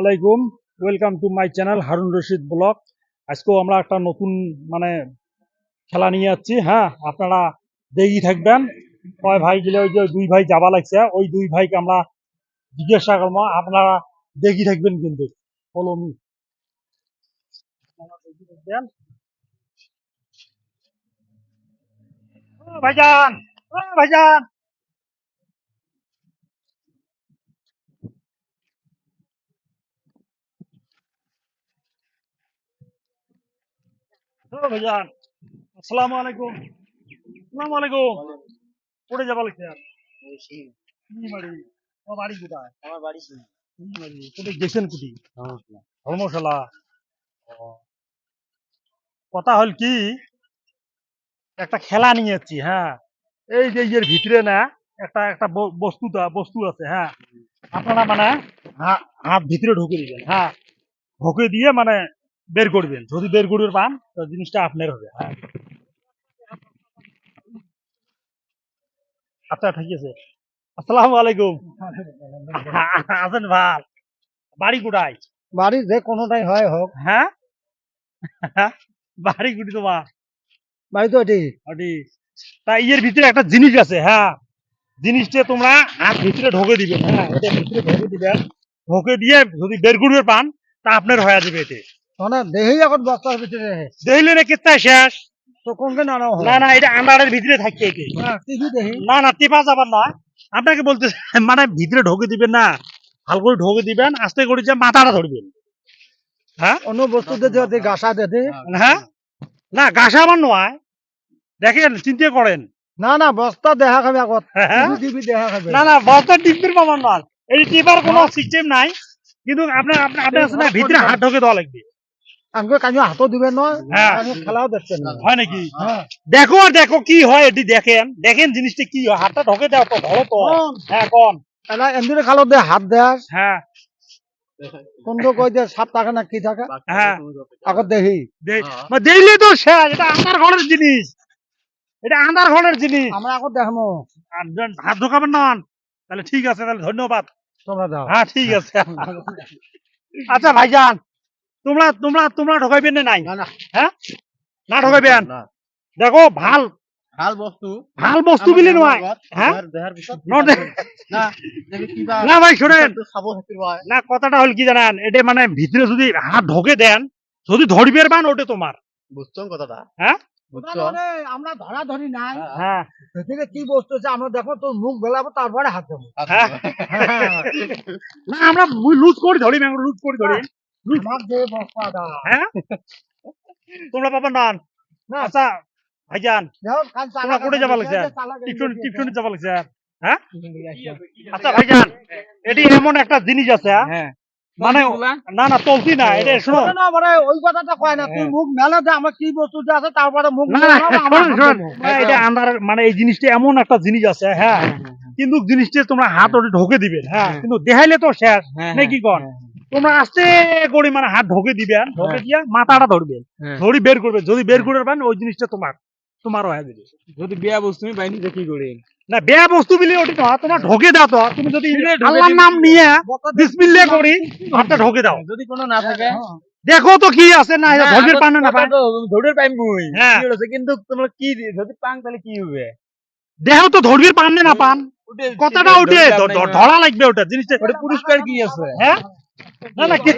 আলাইকুম। Welcome to my channel Harun Rashid blog আজকেও আমরা একটা নতুন মানে খেলা নিয়ে যাচ্ছি হ্যাঁ? আপনারা দেখি থাকবেন। কয় ভাই গেলে ওই যে দুই ভাই যাবা লাগছে, ওই দুই ভাইকে আমরা জিজ্ঞাসা করব, আপনারা দেখি থাকবেন কিন্তু। ফলো মি ভাইজান! ভাইজান! ভাইজান আসসালামু আলাইকুম। আসসালামু আলাইকুম। কোথায় যাবা লাগছে মারি। আমার বাড়ি কোথায়? আমার বাড়ি মারি। কোথায় গেছেন কুটি ধর্মশালা। কথা হল কি একটা খেলা নিয়ে যাচ্ছি হ্যাঁ। এই যে এর ভিতরে না একটা একটা বস্তু বস্তু আছে হ্যাঁ। আপনারা মানে হাত ভিতরে ঢুকে দিবেন হ্যাঁ। ঢুকে দিয়ে মানে বের করবেন যদি বের করবে পান তো জিনিসটা আপনার হবে। হ্যাঁ। আচ্ছা ঠিক আছে। আসসালামু আলাইকুম। আছেন ভালো? বাড়ি কোথায়? বাড়ি যে কোনোটাই হয় হোক। হ্যাঁ? বাড়ি কুটি তোমার? বাড়ি তো এটি। ওটি তা ইয়ের ভিতরে একটা জিনিস আছে হ্যাঁ। জিনিসটা তোমরা হাত ভিতরে ঢোকে দিবে হ্যাঁ এটা ভিতরে ঢোকে দিবেন ঢোকে দিয়ে যদি বের করবে পান তা আপনার হয়ে যাবে এতে মানে দেহি এখন বস্তার ভিতরে দেখলে না কেতা শেষ? তো কোনকে নানা না না এটা আন্ডারের ভিতরে থাকে না না টিপা যাবার নয় আপনাকে বলতে মানে ভিতরে ঢোকে দিবেন না ভালো করে ঢোকে দিবেন আস্তে করে যে মাথাটা ধরবেন হ্যাঁ অন্য বস্তু দিয়ে গাছা দেদি হ্যাঁ না গাছা আমার নয় দেখেন চিন্তা করেন না না বস্তা দেখা খাবে আগত দেখা খাবে। না না বস্তা টিপের পাবার নয় এই টিপার কোনো সিস্টেম নাই। কিন্তু আপনার আপনার না ভিতরে হাত ঢোকে দেওয়া লাগবে। আমাকে কাজু হাতও দিবে নয় হ্যাঁ। খেলাও দেখছেন হয় নাকি? হ্যাঁ। দেখো আর দেখো কি হয় এটি দেখেন। দেখেন জিনিসটা কি হয়। হাতটা ঢোকে দাও তো ধরো তো। হ্যাঁ কোন? খালো দে হাত দেয় হ্যাঁ। কোন কই যে সাপ থাকে না কি থাকে? হ্যাঁ। আগত দেহি। দে- দেখলে তো শেষ। এটা আন্ধার ঘরের জিনিস। এটা আন্ধার ঘরের জিনিস। আমরা আগত দেখামো। হাত ঢোকাবেন নন তাহলে ঠিক আছে তাহলে ধন্যবাদ। তোমরা দাও হ্যাঁ ঠিক আছে। আচ্ছা ভাইজান। তোমরা তোমরা তোমরা ঢোকাইবেন না নাই? না হ্যাঁ? না ঢোকাইবেন? না। দেখো ভালো। ভালো বস্তু। ভালো বস্তু বিলি নয় হ্যাঁ? না দেখি কিবা না ভাই শোনেন। খাব হেতির ভাই না কথাটা হল কি জানেন? এটা মানে ভিতরে যদি হাত ঢোকে দেন যদি ধরবের বান ওটা তোমার বুঝছেন কথাটা? হ্যাঁ? বুঝছ আমরা ধরা ধরি নাই। হ্যাঁ সেদিকে কি বস্তু আছে আমরা দেখো তোর মুখ বেলাবো তারপরে হাত দেবো। না আমরা লুজ করে ধরি লুজ করে ধরি আমার যে বস্তাটা হ্যাঁ তোমরা পাবা নন। না। আচ্ছা ভাইজান। তোমরা কোটে যাবা লাগছে? চালা টিপটন যাবা লাগছে হ্যাঁ? আচ্ছা ভাইজান এটি এমন একটা জিনিস আছে হ্যাঁ? মানে না না চলতি না এটা শোনো। না মানে ওই কথাটা কয় না তুই মুখ মেলে দে আমার কি বস্তু যে আছে তারপরে মুখ না এটা আন্ধার মানে এই জিনিসটা এমন একটা জিনিস আছে হ্যাঁ? কিন্তু জিনিসটা তোমরা হাত ওটা ঢোকে দিবে হ্যাঁ? কিন্তু দেখাইলে তো শেষ নাকি কন? তোমরা আস্তে করে মানে হাত ঢোকে দিবেন ঢোকে দিয়া মাথাটা ধরবেন হ্যাঁ। ধরি বের করবে যদি বের করে পান ওই জিনিসটা তোমার তোমার হয়ে যাবে। যদি বিয়া বস্তু আমি বাইনি দেখি করি। না বেয়া বস্তু বিলি ওটি না তোমার ঢোকে দাও তো। তুমি যদি আল্লাহর নাম নিয়ে বিসমিল্লাহ করি হাতটা ঢোকে দাও। যদি কোনো না থাকে। হ্যাঁ। দেখো তো কি আছে না ধরবে পান না পান। ধরে পাইম হ্যাঁ। কি হচ্ছে কিন্তু তোমরা কি যদি পাং তাহলে কি হবে? দেখো তো ধরবে পান না পান। কথাটা উঠে হ্যাঁ। ধরা লাগবে ওটা জিনিসটা পুরস্কার কি আছে? হ্যাঁ? না না কি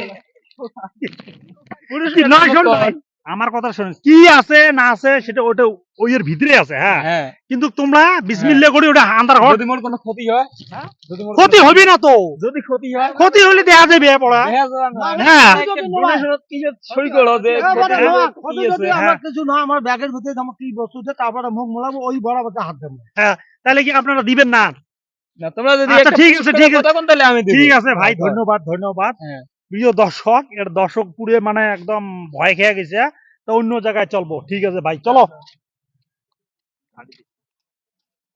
কি না শোন আমার কথা শোন কি আছে না আছে সেটা ওটা ওই এর ভিতরে আছে হ্যাঁ। হ্যাঁ। কিন্তু তোমরা বিসমিল্লাহ করে ওটা আন্দার ঘর যদি মোর কোনো ক্ষতি হয় যদি মোর ক্ষতি হবে না তো। যদি ক্ষতি হয় ক্ষতি হলে দেখা যাবে পড়া। হ্যাঁ। কি যে সই করো যে ক্ষতি না, হবে, যদি আছে, আমার হ্যাঁ। কিছু না আমার ব্যাগের ভিতরে আমার কি বস্তু আছে তারপরে মুখ মেলাবো ওই বরাবর হাত দেবো। তাহলে কি আপনারা দিবেন না? না তোমরা যদি আচ্ছা, ঠিক আছে, ঠিক আছে। তাহলে আমি ঠিক আছে ভাই আচ্ছা। ধন্যবাদ ধন্যবাদ। হ্যাঁ। প্রিয় দর্শক এর দর্শক পুরে মানে একদম ভয় খেয়ে গেছে। তো অন্য জায়গায় চলবো। ঠিক আছে ভাই চলো।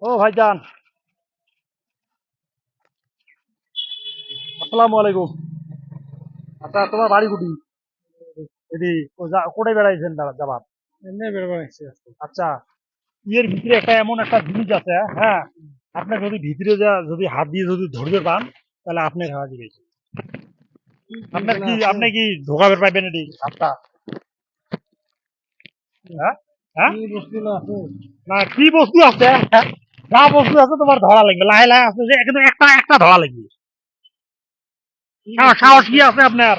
ও ভাইজান আসসালামু আলাইকুম। আচ্ছা তোমার বাড়ি কুটি এদি কোটায় বেড়াইছেন দাদা যাবার এমনি আচ্ছা ইয়ের ভিতরে একটা এমন একটা জিনিস আছে হ্যাঁ? আপনি যদি ভিতরে যা যদি হাত দিয়ে যদি ধরবে পান তাহলে আপনি খাওয়া যাবে আপনার কি আপনি কি ঢোকাবের পাইবেন এটি আচ্ছা। হ্যাঁ? হ্যাঁ? কি বস্তু না আছে? না কি বস্তু আছে? যা বস্তু আছে তোমার ধরা লাগবে। লাহে লাহে আছে যে কিন্তু একটা একটা ধরা লাগবে। সাহস কি আছে আপনার?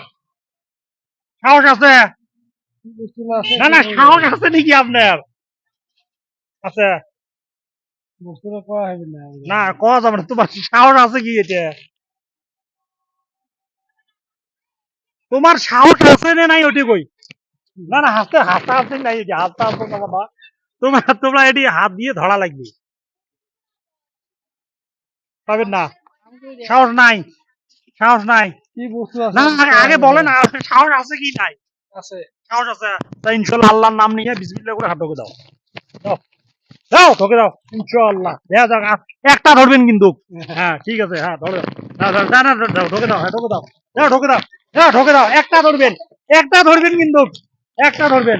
সাহস আছে? না না সাহস আছে নাকি আপনার? হবে না কওয়া যাবে না তোমার সাহস আছে কি এটা তোমার সাহস আছে না নাই ওটি কই না না হাসতে হাসতে হাসতে নাই এটি হাসতে হাসতে না বাবা তোমার তোমরা এটি হাত দিয়ে ধরা লাগবে। পাবেন না? সাহস নাই সাহস নাই। কি বস্তু আছে? না আগে- বলেন সাহস আছে কি নাই? আছে। সাহস আছে তা ইনশাল্লাহ আল্লাহর নাম নিয়ে বিসমিল্লাহ করে হাত ঢোকে দাও দাও ঢোকে দাও। ইনশাল্লাহ দেখা যাক একটা ধরবেন কিন্তু। হ্যাঁ ঠিক আছে হ্যাঁ ধরে দাও দাও, দাও, দাও, ঢোকে দাও হ্যাঁ ঢোকে দাও। দাও ঢোকে দাও দাও ঢোকে দাও একটা ধরবেন। একটা ধরবেন কিন্তু। একটা ধরবেন।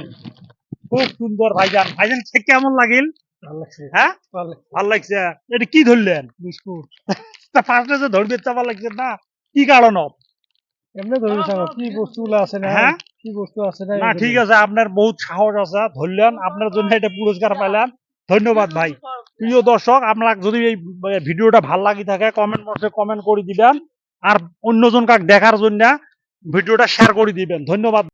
খুব সুন্দর ভাইজান। ভাইজান খেয়ে কেমন লাগিল? ভালো লাগছে। হ্যাঁ? ভালো ভালো লাগছে। এটা কি ধরলেন? বিস্কুট। তা ফার্স্টে যে ধরবে চাপা লাগছে না। কি কারণত এমনি ধরে থাকো কি বস্তুগুলো আছে না? হ্যাঁ? কি বস্তু আছে না ঠিক আছে আপনার বহুত সাহস আছে ধরলেন। আপনার জন্য এটা পুরস্কার পাইলেন। ধন্যবাদ ভাই। প্রিয় দর্শক আপনার যদি এই ভিডিওটা ভালো লাগি থাকে কমেন্ট বক্সে কমেন্ট করে দিবেন। আর অন্যজন কাক দেখার জন্য ভিডিওটা শেয়ার করে দিবেন। ধন্যবাদ।